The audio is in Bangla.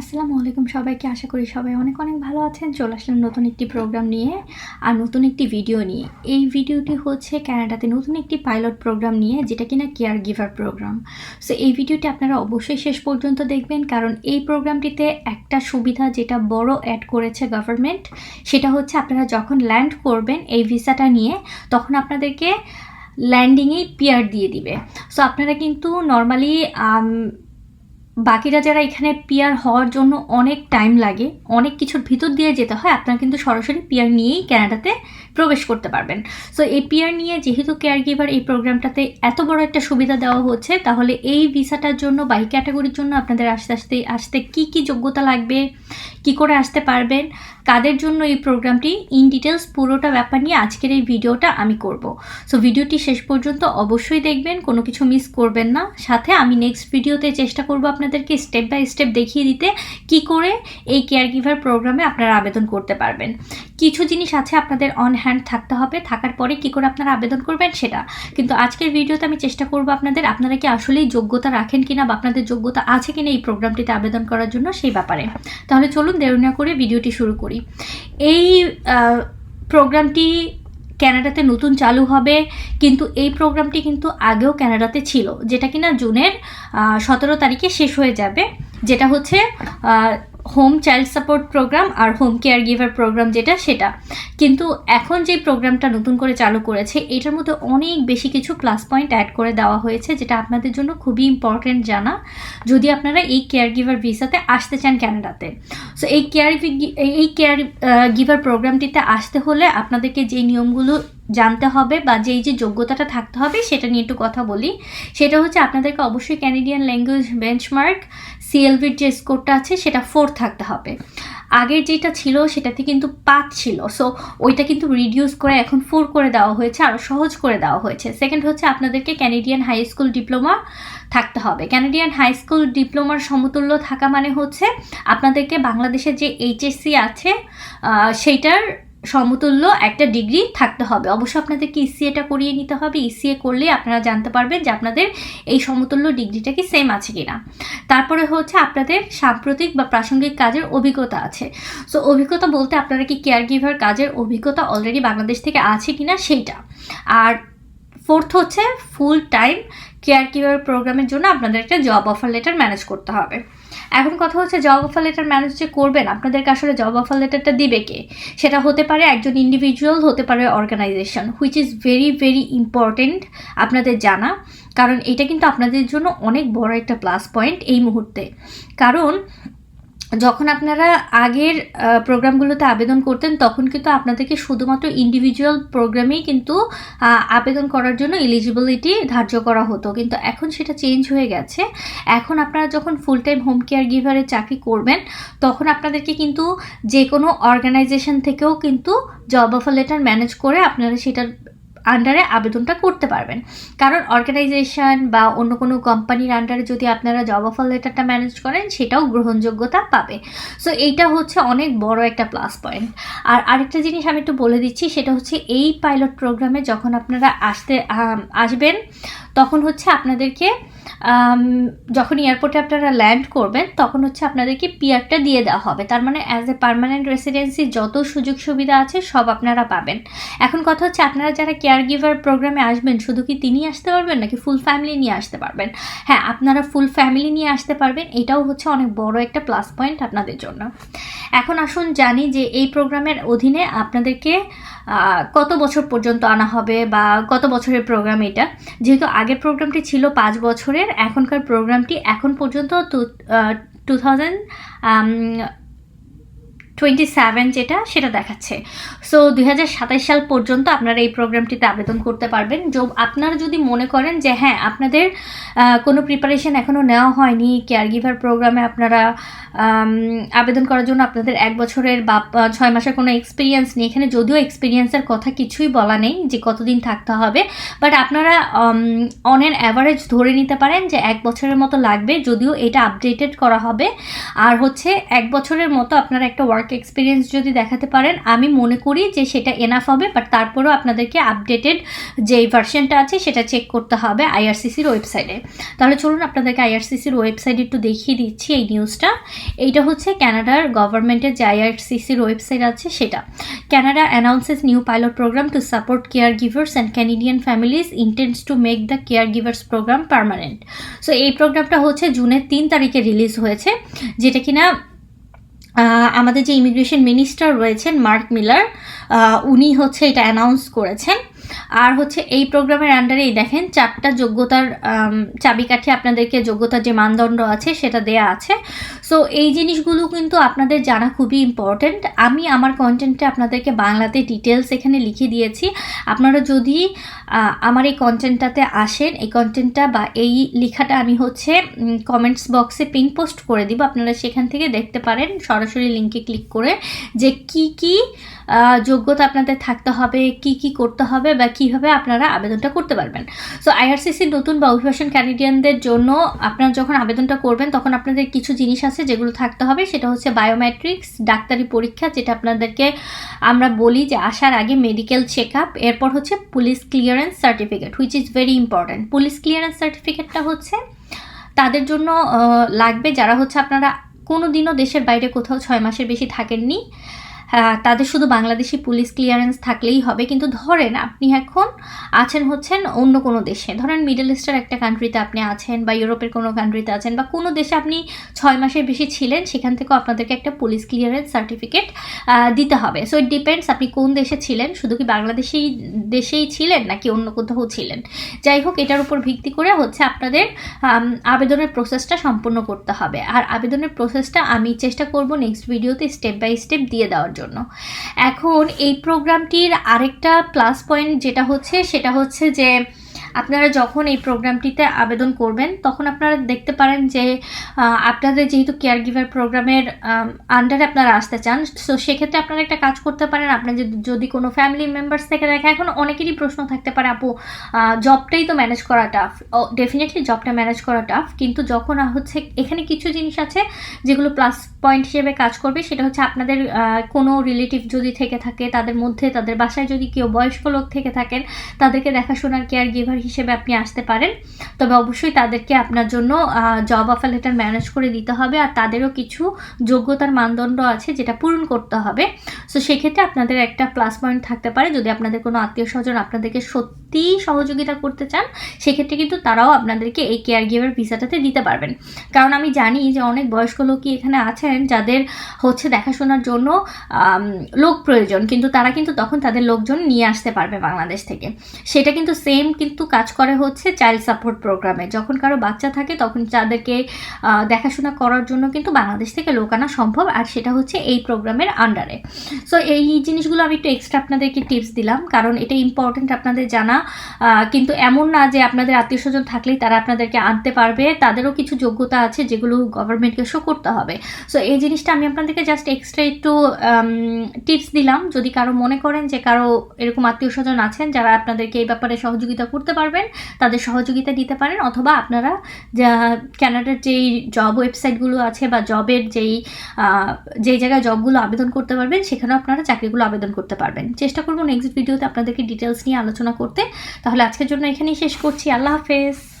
আসসালামু আলাইকুম সবাইকে। আশা করি সবাই অনেক অনেক ভালো আছেন। চলে আসলাম নতুন একটি প্রোগ্রাম নিয়ে আর নতুন একটি ভিডিও নিয়ে। এই ভিডিওটি হচ্ছে ক্যানাডাতে নতুন একটি পাইলট প্রোগ্রাম নিয়ে, যেটা কিনা কেয়ার গিভার প্রোগ্রাম সো এই ভিডিওটি আপনারা অবশ্যই শেষ পর্যন্ত দেখবেন, কারণ এই প্রোগ্রামটিতে একটা সুবিধা যেটা বড় অ্যাড করেছে গভর্নমেন্ট সেটা হচ্ছে আপনারা যখন ল্যান্ড করবেন এই ভিসাটা নিয়ে, তখন আপনাদেরকে ল্যান্ডিংয়েই পিয়ার দিয়ে দিবে। সো আপনারা কিন্তু নর্মালি বাকিরা যারা এখানে পিয়ার হওয়ার জন্য অনেক টাইম লাগে, অনেক কিছুর ভিতর দিয়ে যেতে হয়, আপনারা কিন্তু সরাসরি পিয়ার নিয়েই ক্যানাডাতে প্রবেশ করতে পারবেন। সো এই পিয়ার নিয়ে যেহেতু কেয়ার গিভার এই প্রোগ্রামটাতে এত বড় একটা সুবিধা দেওয়া হচ্ছে, তাহলে এই ভিসাটার জন্য বা এই ক্যাটাগরির জন্য আপনাদের আস্তে আস্তে, আসতে কি কি যোগ্যতা লাগবে, কি করে আসতে পারবেন কাদের জন্য এই প্রোগ্রামটি ইন ডিটেলস পুরোটা ব্যাপার নিয়ে আজকের এই ভিডিওটা আমি করব। সো ভিডিওটি শেষ পর্যন্ত অবশ্যই দেখবেন, কোনো কিছু মিস করবেন না। সাথে আমি নেক্সট ভিডিওতে চেষ্টা করব আপনাদেরকে স্টেপ বাই স্টেপ দেখিয়ে দিতে কি করে এই কেয়ার গিভার প্রোগ্রামে আপনারা আবেদন করতে পারবেন। কিছু জিনিস আছে আপনাদের অন হ্যান্ড থাকতে হবে, থাকার পরে কি করে আপনারা আবেদন করবেন সেটা। কিন্তু আজকের ভিডিওতে আমি চেষ্টা করব আপনাদের, আপনারা কি আসলেই যোগ্যতা রাখেন কিনা বা আপনাদের যোগ্যতা আছে কিনা এই প্রোগ্রামটিতে আবেদন করার জন্য সেই ব্যাপারে। তাহলে চলুন দেরি না করে ভিডিওটি শুরু করি। এই প্রোগ্রামটি ক্যানাডাতে নতুন চালু হবে, কিন্তু এই প্রোগ্রামটি কিন্তু আগেও ক্যানাডাতে ছিল, যেটা কিনা জুনের সতেরো তারিখে শেষ হয়ে যাবে, যেটা হচ্ছে হোম চাইল্ড সাপোর্ট প্রোগ্রাম আর হোম কেয়ার গিভার প্রোগ্রাম যেটা, সেটা। কিন্তু এখন যে প্রোগ্রামটা নতুন করে চালু করেছে, এটার মধ্যে অনেক বেশি কিছু প্লাস পয়েন্ট অ্যাড করে দেওয়া হয়েছে, যেটা আপনাদের জন্য খুবই ইম্পর্টেন্ট জানা। যদি আপনারা এই কেয়ার গিভার ভিসাতে আসতে চান ক্যানাডাতে সো এই কেয়ার এই কেয়ার গিভার প্রোগ্রামটিতে আসতে হলে আপনাদেরকে যে নিয়মগুলো জানতে হবে বা যেই যে যোগ্যতাটা থাকতে হবে, সেটা নিয়ে একটু কথা বলি। সেটা হচ্ছে আপনাদেরকে অবশ্যই ক্যানেডিয়ান ল্যাঙ্গুয়েজ বেঞ্চমার্ক সিএলভির যে স্কোরটা আছে, সেটা ফোর থাকতে হবে। আগের যেটা ছিল, সেটাতে কিন্তু পাঁচ ছিল। সো ওইটা কিন্তু রিডিউস করে এখন ফোর করে দেওয়া হয়েছে আরও সহজ করে দেওয়া হয়েছে। সেকেন্ড হচ্ছে আপনাদেরকে ক্যানেডিয়ান হাই স্কুল ডিপ্লোমা থাকতে হবে। ক্যানেডিয়ান হাই স্কুল ডিপ্লোমার সমতুল্য থাকা মানে হচ্ছে, আপনাদেরকে বাংলাদেশের যে এইচএসসি আছে সেইটার সমতুল্য একটা ডিগ্রি থাকতে হবে। অবশ্য আপনাদেরকে ইসিএটা করিয়ে নিতে হবে। ইসিএ করলে আপনারা জানতে পারবেন যে আপনাদের এই সমতুল্য ডিগ্রিটা কি সেম আছে কিনা। তারপরে হচ্ছে আপনাদের সাম্প্রতিক বা প্রাসঙ্গিক কাজের অভিজ্ঞতা আছে। সো অভিজ্ঞতা বলতে আপনারা কি কেয়ার গিভার কাজের অভিজ্ঞতা অলরেডি বাংলাদেশ থেকে আছে কিনা সেইটা। আর ফোর্থ হচ্ছে ফুল টাইম কেয়ার গিভার প্রোগ্রামের জন্য আপনাদের একটা জব অফার লেটার ম্যানেজ করতে হবে। এখন কথা হচ্ছে জব অফার লেটার ম্যানেজ যে করবেন আপনাদেরকে আসলে জব অফার লেটারটা দিবে কে? সেটা হতে পারে একজন ইন্ডিভিজুয়াল হতে পারে organization which is very very important আপনাদের জানা। কারণ এটা কিন্তু আপনাদের জন্য অনেক বড় একটা প্লাস পয়েন্ট এই মুহূর্তে। কারণ যখন আপনারা আগের প্রোগ্রামগুলোতে আবেদন করতেন, তখন কিন্তু আপনাদেরকে শুধুমাত্র ইন্ডিভিজুয়াল প্রোগ্রামেই কিন্তু আবেদন করার জন্য এলিজিবিলিটি ধার্য করা হতো। কিন্তু এখন সেটা চেঞ্জ হয়ে গেছে। এখন আপনারা যখন ফুল টাইম হোম কেয়ার গিভারের চাকরি করবেন, তখন আপনাদেরকে কিন্তু যে কোনো অর্গানাইজেশন থেকেও কিন্তু জব অফার লেটার ম্যানেজ করে আপনারা সেটার আন্ডারে আবেদনটা করতে পারবেন। কারণ অর্গানাইজেশন বা অন্য কোনো কোম্পানির আন্ডারে যদি আপনারা জব অফার লেটারটা ম্যানেজ করেন, সেটাও গ্রহণযোগ্যতা পাবে। সো এইটা হচ্ছে অনেক বড় একটা প্লাস পয়েন্ট আর আরেকটা জিনিস আমি একটু বলে দিচ্ছি, সেটা হচ্ছে এই পাইলট প্রোগ্রামে যখন আপনারা আসতে আসবেন তখন হচ্ছে আপনাদেরকে যখন এয়ারপোর্টে আপনারা ল্যান্ড করবেন, তখন হচ্ছে আপনাদেরকে পিয়ারটা দিয়ে দেওয়া হবে। তার মানে অ্যাজ এ পারমানেন্ট রেসিডেন্সি যত সুযোগ সুবিধা আছে সব আপনারা পাবেন। এখন কথা হচ্ছে আপনারা যারা কেয়ার গিভার প্রোগ্রামে আসবেন, শুধু কি তিনি আসতে পারবেন নাকি ফুল ফ্যামিলি নিয়ে আসতে পারবেন? হ্যাঁ আপনারা ফুল ফ্যামিলি নিয়ে আসতে পারবেন, এটাও হচ্ছে অনেক বড় একটা প্লাস পয়েন্ট আপনাদের জন্য। এখন আসুন জানি যে এই প্রোগ্রামের অধীনে আপনাদেরকে কত বছর পর্যন্ত আনা হবে বা কত বছরের প্রোগ্রাম এটা? যেহেতু আগের প্রোগ্রামটি ছিল পাঁচ বছরের। এখনকার প্রোগ্রামটি এখন পর্যন্ত টু থাউজেন্ড টোয়েন্টি সেভেন যেটা সেটা দেখাচ্ছে। সো দু হাজার সাতাশ সাল পর্যন্ত আপনারা এই প্রোগ্রামটিতে আবেদন করতে পারবেন। আপনারা যদি মনে করেন যে হ্যাঁ আপনাদের কোনো প্রিপারেশন এখনও নেওয়া হয়নি কেয়ার গিভার প্রোগ্রামে আপনারা আবেদন করার জন্য আপনাদের এক বছরের বা ছয় মাসের কোনো এক্সপিরিয়েন্স নেই। এখানে যদিও এক্সপিরিয়েন্সের কথা কিছুই বলা নেই যে, কতদিন থাকতে হবে। বাট আপনারা অন অ্যান অ্যাভারেজ ধরে নিতে পারেন যে, এক বছরের মতো লাগবে। যদিও এটা আপডেটেড করা হবে। আর হচ্ছে, এক বছরের মতো আপনারা একটা ওয়ার্ক ওয়ার্ক এক্সপিরিয়েন্স যদি দেখাতে পারেন, আমি মনে করি যে সেটা এনাফ হবে বাট তারপরেও আপনাদেরকে আপডেটেড যে ভার্সনটা আছে, সেটা চেক করতে হবে আইআরসিসির ওয়েবসাইটে তাহলে চলুন আপনাদেরকে আইআরসিসির ওয়েবসাইট একটু দেখিয়ে দিচ্ছি এই নিউজটা এইটা হচ্ছে ক্যানাডার গভর্নমেন্টের যে আইআরসিসির ওয়েবসাইট আছে, সেটা। Canada announces new pilot program to support care givers and Canadian families intends to make the care givers program permanent so এই প্রোগ্রামটা হচ্ছে জুনের তিন তারিখে রিলিজ হয়েছে, যেটা কিনা আমাদের যে ইমিগ্রেশন মিনিস্টার রয়েছেন মার্ক মিলার উনি হচ্ছে এটা অ্যানাউন্স করেছেন। আর হচ্ছে এই প্রোগ্রামের আন্ডারেই দেখেন, চারটা যোগ্যতার চাবিকাঠি আপনাদেরকে যোগ্যতার যে মানদণ্ড আছে সেটা দেয়া আছে। সো এই জিনিসগুলো কিন্তু আপনাদের জানা খুবই ইম্পর্ট্যান্ট আমি আমার কন্টেন্টে আপনাদেরকে বাংলাতে ডিটেলস এখানে লিখে দিয়েছি। আপনারা যদি আমার এই কন্টেন্টটাতে আসেন, এই কন্টেন্টটা বা এই লেখাটা আমি হচ্ছে কমেন্টস বক্সে পিন পোস্ট করে দিব। আপনারা সেখান থেকে দেখতে পারেন, সরাসরি লিঙ্কে ক্লিক করে যে কি কি যোগ্যতা আপনাদের থাকতে হবে, কি কি করতে হবে বা কীভাবে আপনারা আবেদনটা করতে পারবেন। সো আইআরসিসির নতুন বা অভিবাসন ক্যানেডিয়ানদের জন্য আপনারা যখন আবেদনটা করবেন, তখন আপনাদের কিছু জিনিস আছে যেগুলো থাকতে হবে। সেটা হচ্ছে বায়োমেট্রিক্স ডাক্তারি পরীক্ষা, যেটা আপনাদেরকে আমরা বলি যে আসার আগে মেডিকেল চেক আপ এরপর হচ্ছে police clearance certificate which is very important police clearance সার্টিফিকেটটা হচ্ছে তাদের জন্য লাগবে যারা হচ্ছে আপনারা কোনো দিনও দেশের বাইরে কোথাও ছয় মাসের বেশি থাকেননি। তাদের শুধু বাংলাদেশি পুলিশ ক্লিয়ারেন্স থাকলেই হবে, কিন্তু ধরেন আপনি এখন আছেন হচ্ছেন অন্য কোনো দেশে। ধরেন মিডল ইস্টের একটা কান্ট্রিতে আপনি আছেন বা ইউরোপের কোনো কান্ট্রিতে আছেন বা কোনো দেশে আপনি ছয় মাসের বেশি ছিলেন, সেখান থেকেও আপনাদেরকে একটা পুলিশ ক্লিয়ারেন্স সার্টিফিকেট দিতে হবে। সো ইট ডিপেন্ডস আপনি কোন দেশে ছিলেন, শুধু কি বাংলাদেশেই দেশেই ছিলেন নাকি অন্য কোথাও ছিলেন? যাই হোক, এটার উপর ভিত্তি করে হচ্ছে আপনাদের আবেদনের প্রসেসটা সম্পূর্ণ করতে হবে। আর আবেদনের প্রসেসটা আমি চেষ্টা করব নেক্সট ভিডিওতে স্টেপ বাই স্টেপ দিয়ে দেওয়ার জন্য। এখন এই প্রোগ্রামটির আরেকটা প্লাস পয়েন্ট যেটা হচ্ছে সেটা হচ্ছে যে আপনারা যখন এই প্রোগ্রামটিতে আবেদন করবেন, তখন আপনারা দেখতে পারেন যে আপনাদের যেহেতু কেয়ার গিভার প্রোগ্রামের আন্ডারে আপনারা আসতে চান সো সেক্ষেত্রে আপনারা একটা কাজ করতে পারেন। আপনার যদি যদি কোনো ফ্যামিলি মেম্বার্স থেকে দেখে এখন অনেকেরই প্রশ্ন থাকতে পারে, আপু জবটাই তো ম্যানেজ করা টাফ ডেফিনেটলি জবটা ম্যানেজ করা টাফ কিন্তু যখন হচ্ছে, এখানে কিছু জিনিস আছে, যেগুলো প্লাস পয়েন্ট হিসেবে কাজ করবে, সেটা হচ্ছে আপনাদের কোনো রিলেটিভ যদি থেকে থাকে, তাদের মধ্যে, তাদের বাসায় যদি কেউ বয়স্ক লোক থেকে থাকেন, তাদেরকে দেখাশোনার কেয়ার গিভার হিসেবে আপনি আসতে পারেন। তবে অবশ্যই তাদেরকে আপনার জন্য জব অফার লেটার ম্যানেজ করে দিতে হবে আর তাদেরও কিছু যোগ্যতার মানদণ্ড আছে যেটা পূরণ করতে হবে। সো সেক্ষেত্রে আপনাদের একটা প্লাস পয়েন্ট থাকতে পারে। যদি আপনাদের কোনো আত্মীয় স্বজন আপনাদেরকে সত্যিই সহযোগিতা করতে চান, সেক্ষেত্রে কিন্তু তারাও আপনাদেরকে এই কেয়ার গিভার ভিসাটাতে দিতে পারবেন। কারণ আমি জানি যে অনেক বয়স্ক লোকই এখানে আছেন যাদের হচ্ছে দেখাশোনার জন্য লোক প্রয়োজন। কিন্তু তারা কিন্তু তখন তাদের লোকজন নিয়ে আসতে পারবে বাংলাদেশ থেকে। সেটা কিন্তু সেম কিন্তু কাজ করে হচ্ছে চাইল্ড সাপোর্ট প্রোগ্রামে যখন কারও বাচ্চা থাকে, তখন তাদেরকে দেখাশোনা করার জন্য কিন্তু বাংলাদেশ থেকে লোক আনা সম্ভব, আর সেটা হচ্ছে এই প্রোগ্রামের আন্ডারে সো এই জিনিসগুলো আমি একটু এক্সট্রা আপনাদেরকে টিপস দিলাম, কারণ এটা ইম্পর্টেন্ট আপনাদের জানা। কিন্তু এমন না যে আপনাদের আত্মীয় স্বজন থাকলেই তারা আপনাদেরকে আনতে পারবে, তাদেরও কিছু যোগ্যতা আছে যেগুলো গভর্নমেন্টকে শো করতে হবে। সো এই জিনিসটা আমি আপনাদেরকে জাস্ট এক্সট্রা একটু টিপস দিলাম। যদি কারও মনে করেন যে কারও এরকম আত্মীয় স্বজন আছেন যারা আপনাদেরকে এই ব্যাপারে সহযোগিতা করতে পারবেন, তাদের সহযোগিতা দিতে পারেন, অথবা আপনারা যা ক্যানাডার যেই জব ওয়েবসাইটগুলো আছে বা জবের যেই যেই জায়গায় জবগুলো আবেদন করতে পারবেন, সেখানেও আপনারা চাকরিগুলো আবেদন করতে পারবেন। চেষ্টা করব নেক্সট ভিডিওতে আপনাদেরকে ডিটেলস নিয়ে আলোচনা করতে। তাহলে আজকের জন্য এখানেই শেষ করছি। আল্লাহ হাফেজ।